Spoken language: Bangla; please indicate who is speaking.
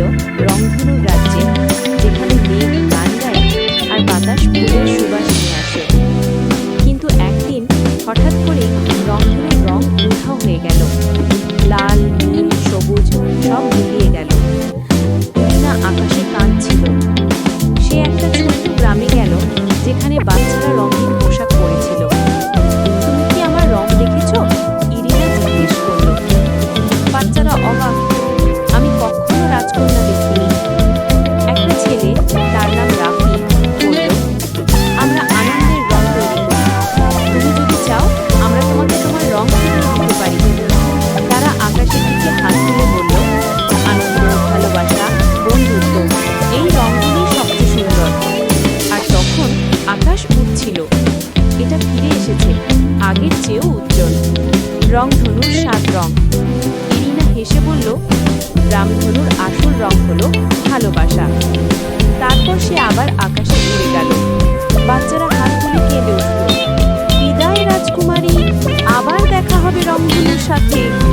Speaker 1: ছিল রংধনুর রাজ্যে, যেখানে মেঘ গান গায় আর বাতাস ফুলের সুবাস নিয়ে আসে কিন্তু একদিন হঠাৎ করেই রংধনু এসেছে। আগের চেয়েও উজ্জ্বল। রংধনুর সাত রং। ইরিনা হেসে বলল, রামধনুর আসল রং হলো ভালোবাসা। তারপর সে আবার আকাশে ঘুরে গেল। বাচ্চারা হাত তুলে কেঁদে উঠল। বিদায় রাজকুমারী, আবার দেখা হবে রংধনুর সাথে।